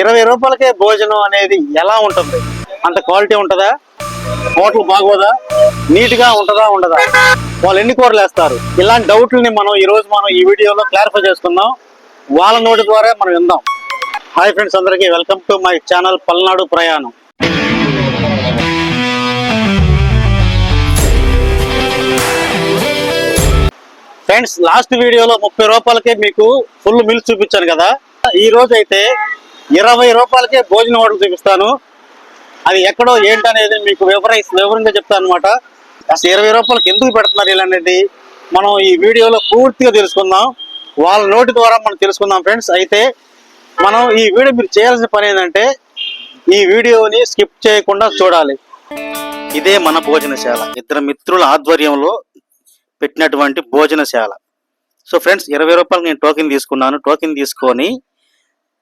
ఇరవై రూపాయలకే భోజనం అనేది ఎలా ఉంటుంది? అంత క్వాలిటీ ఉంటుందా? హోటల్ బాగోదా? నీట్గా ఉంటుందా ఉండదా? వాళ్ళు ఎన్ని కూరలు వేస్తారు? ఇలాంటి డౌట్లని మనం ఈ రోజు మనం ఈ వీడియోలో క్లారిఫై చేసుకుందాం. వాళ్ళ నోటి ద్వారా మనం విందాం. హాయ్ ఫ్రెండ్స్ అందరికీ welcome to my channel Palnadu ప్రయాణం. ఫ్రెండ్స్ లాస్ట్ వీడియోలో ముప్పై రూపాయలకే మీకు ఫుల్ మిల్స్ చూపించాను కదా. ఈ రోజు అయితే ఇరవై రూపాయలకే భోజనం హోటల్ చూపిస్తాను. అది ఎక్కడో ఏంటనేది మీకు వివరై వివరంగా చెప్తాను అనమాట అసలు ఇరవై రూపాయలకి ఎందుకు పెడుతున్నారు ఇలాంటిది మనం ఈ వీడియోలో పూర్తిగా తెలుసుకుందాం. వాళ్ళ నోటి ద్వారా మనం తెలుసుకుందాం ఫ్రెండ్స్. అయితే మనం ఈ వీడియో మీరు చేయాల్సిన పని ఏంటంటే ఈ వీడియోని స్కిప్ చేయకుండా చూడాలి. ఇదే మన భోజనశాల. ఇద్దరు మిత్రుల ఆధ్వర్యంలో పెట్టినటువంటి భోజనశాల. సో ఫ్రెండ్స్ ఇరవై రూపాయలు నేను టోకెన్ తీసుకున్నాను. టోకెన్ తీసుకొని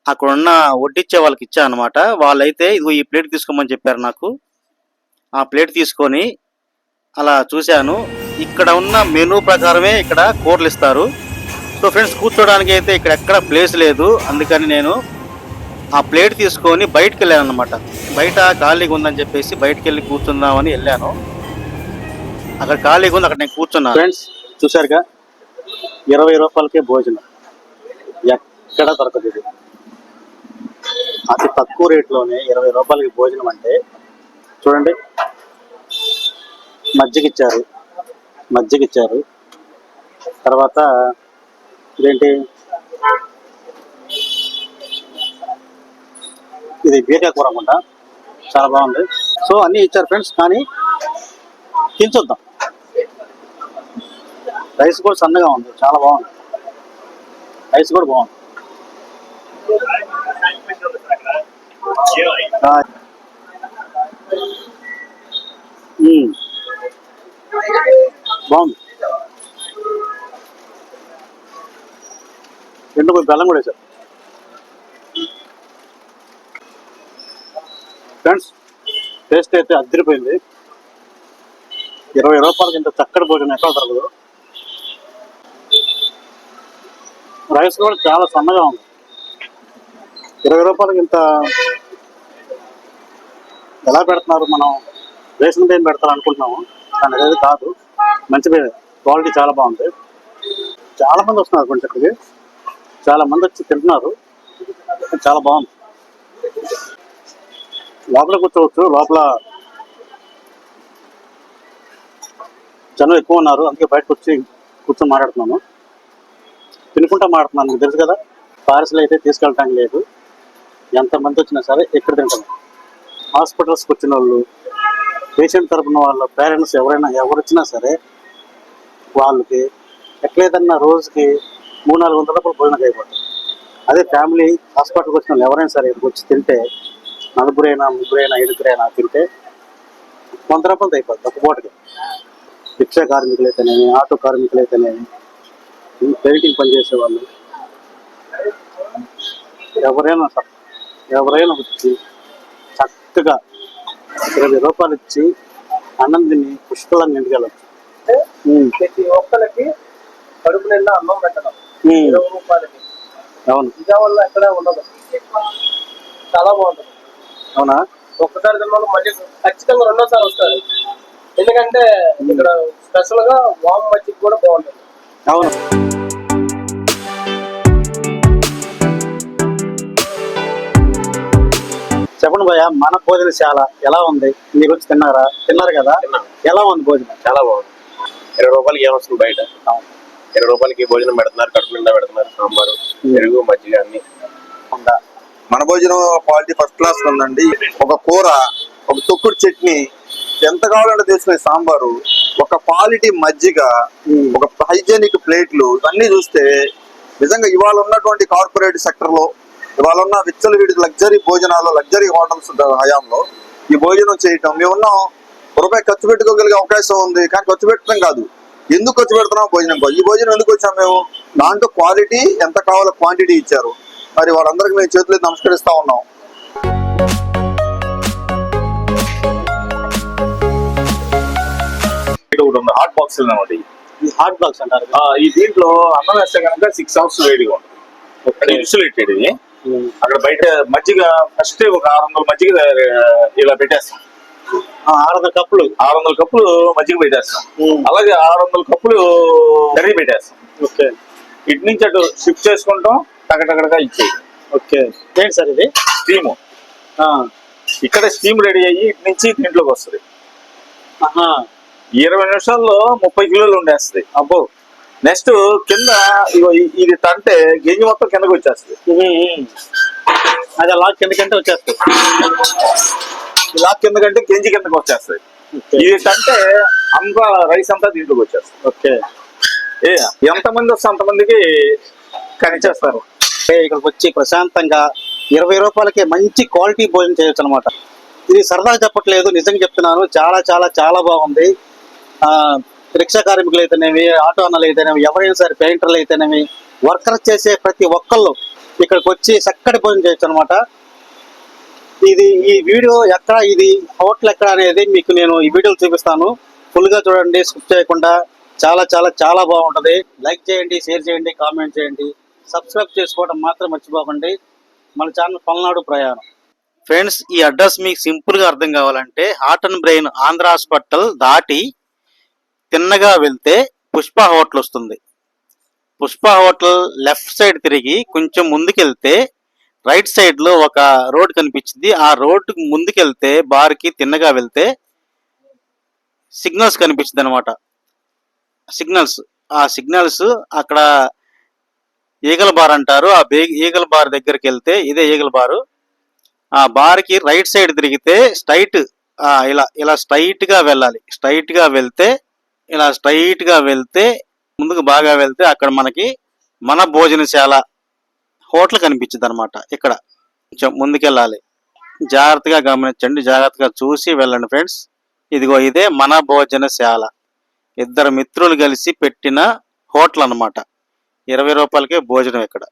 అక్కడ ఉన్న వడ్డిచ్చే వాళ్ళకి ఇచ్చా అనమాట వాళ్ళైతే ఇదిగో ఈ ప్లేట్ తీసుకోమని చెప్పారు నాకు. ఆ ప్లేట్ తీసుకొని అలా చూశాను. ఇక్కడ ఉన్న మెనూ ప్రకారమే ఇక్కడ కూరలు ఇస్తారు. సో ఫ్రెండ్స్ కూర్చోడానికి అయితే ఇక్కడ ఎక్కడ ప్లేస్ లేదు. అందుకని నేను ఆ ప్లేట్ తీసుకొని బయటకు వెళ్ళాను అనమాట బయట ఖాళీగా ఉందని చెప్పేసి బయటకు వెళ్ళి కూర్చుందామని వెళ్ళాను. అక్కడ ఖాళీగా ఉంది అక్కడ నేను కూర్చున్నాను. ఫ్రెండ్స్ చూసారుగా ఇరవై రూపాయలకే భోజనం. ఎక్కడ దొరకదు అతి తక్కువ రేట్లోనే ఇరవై రూపాయలకి భోజనం అంటే చూడండి. మజ్జిగ ఇచ్చారు మజ్జిగ ఇచ్చారు తర్వాత ఇదేంటి? ఇది బీరకాయ కూర అనుకుంటా. చాలా బాగుంది. సో అన్నీ ఇచ్చారు ఫ్రెండ్స్. కానీ తినచొద్దాం రైస్ కూడా సన్నగా ఉంది. చాలా బాగుంది. రైస్ కూడా బాగుంది ఆ. మ్మ్. బాగుంది. రెండు కొంచెం బెల్లం కూడా వేసారు ఫ్రెండ్స్ టేస్ట్ అయితే అద్దరిపోయింది ఇరవై రూపాయలకి ఇంత చక్కటి భోజనం ఎక్కడ దొరకదు. రైస్ కూడా చాలా సన్నగా ఉంది. ఇరవై రూపాయలకి ఇంత ఎలా పెడుతున్నారు మనం రేషన్ బియ్యం పెడతారు అనుకుంటున్నాము. కానీ అదేది కాదు. మంచి క్వాలిటీ చాలా బాగుంది. చాలా మంది వస్తున్నారు కొంచెం ఇక్కడికి. చాలా మంది వచ్చి తింటున్నారు. చాలా బాగుంది. లోపల కూర్చోవచ్చు. లోపల జనం ఎక్కువ ఉన్నారు. అందుకే బయటకు వచ్చి కూర్చొని మాట్లాడుతున్నాను తినుకుంటా మాట్లాడుతున్నాను. మీకు తెలుసు కదా పార్సల్ అయితే తీసుకెళ్ళటానికి లేదు. ఎంతమంది వచ్చినా సరే ఎక్కడ తింటాను హాస్పిటల్స్కి వచ్చిన వాళ్ళు పేషెంట్ తరపున వాళ్ళ పేరెంట్స్ ఎవరైనా ఎవరు వచ్చినా సరే వాళ్ళకి ఎట్లేదన్నా రోజుకి మూడు నాలుగు వందల రూపాయలు భోజనం అయిపోతుంది అదే ఫ్యామిలీ హాస్పిటల్కి వచ్చిన వాళ్ళు ఎవరైనా సరే ఇక్కడికి వచ్చి తింటే నలుగురైనా ముగ్గురైనా ఐదుగురైనా తింటే వంద రూపాయలు అయిపోతుంది ఒక పూటకి. రిక్షా కార్మికులైతేనేమి ఆటో కార్మికులైతేనేమి పెయింటింగ్ పనిచేసే వాళ్ళు ఎవరైనా సరే ఎవరైనా వచ్చి చక్కగా ఇరవై రూపాయలు ఇచ్చి అన్నం తిని పుష్కలంగా వెళ్ళచ్చు ప్రతి ఒక్కరికి కడుపు నిండా అన్నం పెట్టడం. ఇరవై రూపాయలకి. అవును. ఇదే వల్ల ఎక్కడ ఉండదు. చాలా బాగుంటుంది. అవునా? ఒక్కసారి తిన్న మళ్ళీ ఖచ్చితంగా రెండోసారి వస్తారు. ఎందుకంటే ఇక్కడ స్పెషల్గా వామ్ మజ్జిగ కూడా బాగుంటుంది. అవును. చెప్పండి భయ్య మన భోజనశాల ఎలా ఉంది? మీరు వచ్చి తిన్నారా? తిన్నారు కదా? ఎలా ఉంది భోజనం? చాలా బాగుంది. ఇరవై రూపాయలకి ఏమొస్తుంది బయట? ఇరవై రూపాయలకి భోజనం పెడుతున్నారు కడుపు నిండా పెడుతున్నారు సాంబారు పెరుగు మజ్జిగ అన్ని. ఉందా? మన భోజనం క్వాలిటీ ఫస్ట్ క్లాస్ ఉందండి. ఒక కూర ఒక తొక్కుడు చట్నీ ఎంత కావాలంటే తీసుకునే సాంబారు ఒక క్వాలిటీ మజ్జిగ ఒక హైజీనిక్ ప్లేట్లు ఇవన్నీ చూస్తే నిజంగా ఇవాళ ఉన్నటువంటి కార్పొరేట్ సెక్టర్లో ఇవాళ ఉన్న విచ్చలు వీడి లగ్జరీ భోజనాలు లగ్జరీ హోటల్స్ హయాంలో ఈ భోజనం చేయటం మేము ఉన్నాం ఒక రూపాయి ఖర్చు పెట్టుకోగలిగే అవకాశం ఉంది కానీ ఖర్చు పెట్టడం కాదు. ఎందుకు ఖర్చు పెడుతున్నాం భోజనం కోసం? ఈ భోజనం ఎందుకు వచ్చాం మేము? దాంట్లో క్వాలిటీ ఎంత కావాలో క్వాంటిటీ ఇచ్చారు. మరి వాళ్ళందరికీ మేము చేతులు నమస్కరిస్తా ఉన్నాం. హాట్ బాక్స్ అనమాట హాట్ బాక్స్ అంటారు ఈ దీంట్లో అన్నం వేస్తే కనుక సిక్స్ అవర్స్ వేడిగా ఉంటుంది. ఇన్సులేటెడ్ ఇది. అక్కడ బయట మజ్జిగ ఫస్ట్ ఒక ఆరు వందల మజ్జిగ ఇలా పెట్టేస్తాం. ఆరు వందల కప్పులు. ఆరు వందల కప్పులు మజ్జిగ పెట్టేస్తాం. అలాగే ఆరు వందల కప్పులు కర్రీ పెట్టేస్తాం. ఓకే. ఇటు నుంచి అటు షిఫ్ట్ చేసుకుంటాం టకటకడగా ఇచ్చేయి ఓకే. ఏంటి సార్ ఇది? స్టీమ్. ఇక్కడ స్టీమ్ రెడీ అయ్యి ఇటు నుంచి దీంట్లోకి వస్తుంది. ఇరవై నిమిషాల్లో ముప్పై కిలోలు ఉండేస్తుంది. అబ్బో. నెక్స్ట్ కింద ఇది తంటే గింజ మొత్తం కిందకి వచ్చేస్తుంది. అది అలా కిందకంటే వచ్చేస్తుంది. ఇలా కిందకంటే గింజ కిందకి వచ్చేస్తుంది. ఇది తంటే అంతా రైస్ అంతా దీంట్లోకి వచ్చేస్తుంది. ఓకే. ఏ ఎంతమంది వస్తే అంతమందికి కనిచేస్తారు? ఇక్కడికి వచ్చి ప్రశాంతంగా ఇరవై రూపాయలకి మంచి క్వాలిటీ భోజనం చేయొచ్చు అనమాట ఇది సరదాగా చెప్పట్లేదు నిజంగా చెప్తున్నాను. చాలా చాలా చాలా బాగుంది. ఆ రిక్షా కార్మికులు అయితేనేమి ఆటో అన్నలు అయితేనేమి ఎవరైనా సరే పెయింటర్లు అయితేనేమి వర్కర్స్ చేసే ప్రతి ఒక్కళ్ళు ఇక్కడికి వచ్చి చక్కటి భోజనం చేయొచ్చు అనమాట ఇది ఈ వీడియో ఎక్కడ ఇది హోటల్ ఎక్కడ అనేది మీకు నేను ఈ వీడియోలు చూపిస్తాను. ఫుల్గా చూడండి స్కిప్ చేయకుండా. చాలా చాలా చాలా బాగుంటుంది. లైక్ చేయండి షేర్ చేయండి కామెంట్ చేయండి. సబ్స్క్రైబ్ చేసుకోవడం మాత్రం మర్చిపోకండి. మన ఛానల్ పల్నాడు ప్రయాణం. ఫ్రెండ్స్ ఈ అడ్రస్ మీకు సింపుల్గా అర్థం కావాలంటే heart and brain Andhra hospital దాటి తిన్నగా వెళ్తే పుష్ప హోటల్ వస్తుంది. పుష్ప హోటల్ లెఫ్ట్ సైడ్ తిరిగి కొంచెం ముందుకెళ్తే రైట్ సైడ్లో ఒక రోడ్ కనిపించింది. ఆ రోడ్ ముందుకెళ్తే బార్కి తిన్నగా వెళ్తే సిగ్నల్స్ కనిపించింది అనమాట సిగ్నల్స్ ఆ సిగ్నల్స్ అక్కడ ఈగల బార్ అంటారు. ఆ బే ఈగల బార్ దగ్గరికి వెళ్తే ఇదే ఈగల బారు. ఆ బార్కి రైట్ సైడ్ తిరిగితే స్ట్రైట్ ఇలా ఇలా స్ట్రైట్గా వెళ్ళాలి. స్ట్రైట్గా వెళ్తే ఇలా స్ట్రైట్గా వెళ్తే ముందుకు బాగా వెళ్తే అక్కడ మనకి మన భోజనశాల హోటల్ కనిపించింది అనమాట ఇక్కడ. కొంచెం ముందుకెళ్ళాలి. జాగ్రత్తగా గమనించండి జాగ్రత్తగా చూసి వెళ్ళండి ఫ్రెండ్స్ ఇదిగో ఇదే మన భోజనశాల. ఇద్దరు మిత్రులు కలిసి పెట్టిన హోటల్ అన్నమాట. ఇరవై రూపాయలకే భోజనం ఇక్కడ.